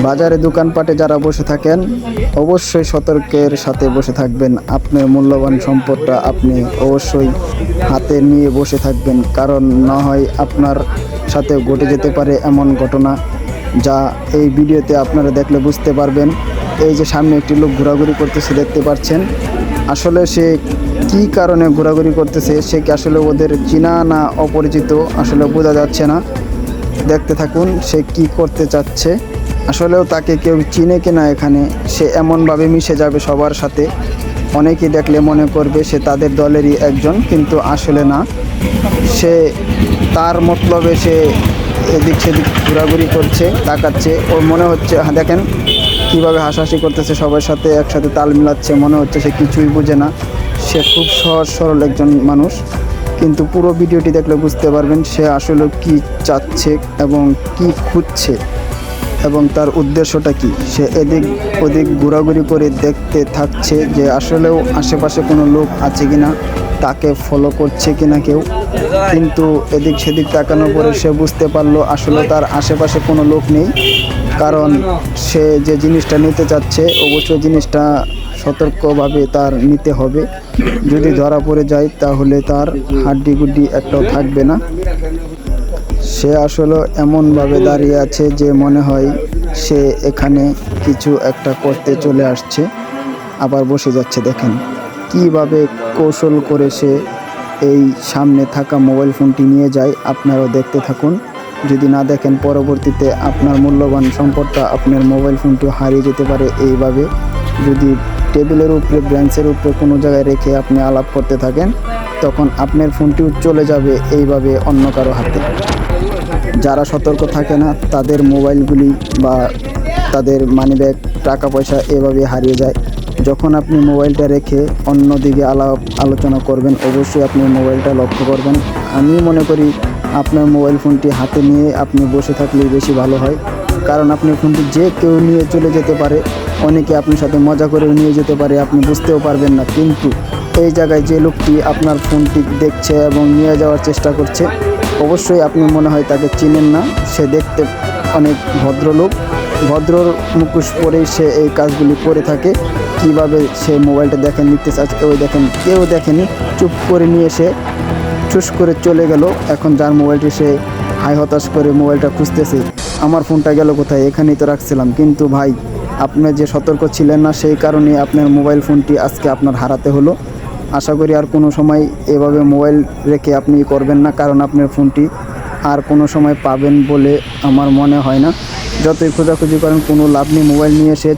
বাজারে দোকানপাটে যারা বসে থাকেন, অবশ্যই সতর্কের সাথে বসে থাকবেন। আপনার মূল্যবান সম্পদটা আপনি অবশ্যই হাতে নিয়ে বসে থাকবেন। কারণ না হয় আপনার সাথে ঘটে যেতে পারে এমন ঘটনা যা এই ভিডিওতে আপনারা দেখলে বুঝতে পারবেন। এই যে সামনে একটি লোক ঘোরাঘুরি করতেছে, দেখতে পাচ্ছেন। আসলে সে কি কারণে ঘোরাঘুরি করতেছে, সে কি আসলে ওদের চিনা না অপরিচিত? আসলে বোঝা যাচ্ছে না। দেখতে থাকুন, সে কি করতে চাচ্ছে। আসলেও তাকে কেউ চিনে কিনা এখানে সে এমনভাবে মিশে যাবে সবার সাথে। অনেকেই দেখলে মনে করবে সে তাদের দলেরই একজন কিন্তু আসলে না। সে তার মতলবে সে এদিক সেদিক ঘোরাঘুরি করছে তাকাচ্ছে। ওর মনে হচ্ছে হ্যাঁ, দেখেন কীভাবে হাসাহাসি করতেছে সবার সাথে একসাথে তাল মিলাচ্ছে মনে হচ্ছে সে কিছুই বোঝে না। সে খুব সহজ সরল একজন মানুষ কিন্তু পুরো ভিডিওটি দেখলে বুঝতে পারবেন সে আসলে কি চাচ্ছে এবং কি খুঁজছে। এবং তার উদ্দেশ্যটা কি? সে এদিক ওদিক ঘোরাঘুরি করে দেখতে থাকছে যে আসলেও আশেপাশে কোনো লোক আছে কিনা, তাকে ফলো করছে কিনা কেউ। কিন্তু এদিক সেদিক তাকানোর পরে সে বুঝতে পারল আসলে তার আশেপাশে কোনো লোক নেই। কারণ সে যে জিনিসটা নিতে চাচ্ছে, অবশ্যই জিনিসটা সতর্কভাবে তার নিতে হবে। যদি ধরা পড়ে যায়, তাহলে তার হাড্ডি গুড্ডি একটাও থাকবে না। সে আসলে এমনভাবে দাঁড়িয়ে আছে যে মনে হয় সে এখানে কিছু একটা করতে চলে আসছে, আবার বসে যাচ্ছে। দেখেন কীভাবে কৌশল করে সে এই সামনে থাকা মোবাইল ফোনটি নিয়ে যায়। আপনারাও দেখতে থাকুন। যদি না দেখেন, পরবর্তীতে আপনার মূল্যবান সম্পদটা আপনার মোবাইল ফোনটি হারিয়ে যেতে পারে এইভাবে। যদি টেবিলের উপরে, ব্রেঞ্চের উপরে কোনো জায়গায় রেখে আপনি আলাপ করতে থাকেন তখন আপনার ফোনটিও চলে যাবে এইভাবে অন্য কারও হাতে। যারা সতর্ক থাকে না, তাদের মোবাইলগুলি বা তাদের মানিব্যাগ টাকা পয়সা এভাবে হারিয়ে যায়। যখন আপনি মোবাইলটা রেখে অন্য দিকে আলাপ আলোচনা করবেন, অবশ্যই আপনি মোবাইলটা লক্ষ্য করবেন। আমি মনে করি আপনার মোবাইল ফোনটি হাতে নিয়ে আপনি বসে থাকলেই বেশি ভালো হয়। কারণ আপনি ফোনটি যে কেউ নিয়ে চলে যেতে পারে, অনেকে আপনার সাথে মজা করে নিয়ে যেতে পারে, আপনি বুঝতেও পারবেন না। কিন্তু এই জায়গায় যে লোকটি আপনার ফোনটি দেখছে এবং নিয়ে যাওয়ার চেষ্টা করছে, অবশ্যই আপনি মনে হয় তাকে চিনেন না। সে দেখতে অনেক ভদ্রলোক। ভদ্র মুখোশ পরেই সে এই কাজগুলি করে থাকে। কীভাবে সে মোবাইলটা দেখেন নিতে চাচ্ছে ওই দেখেন, কেউ দেখেনি। চুপ করে নিয়ে সে চুস করে চলে গেল। এখন যার মোবাইলটি সে হাই হতাশ করে মোবাইলটা খুঁজতেছে, আমার ফোনটা গেল কোথায়? এখানেই তো রাখছিলাম। কিন্তু ভাই, আপনি যে সতর্ক ছিলেন না, সেই কারণে আপনার মোবাইল ফোনটি আজকে আপনার হারাতে হলো। আশা করি আর কোনো সময় এভাবে মোবাইল রেখে আপনি করবেন না, কারণ আপনার ফোনটি আর কোনো সময় পাবেন বলে আমার মনে হয় না। যতই খোঁজাখুঁজি করেন, কোনো লাভ নেই। মোবাইল নিয়ে সে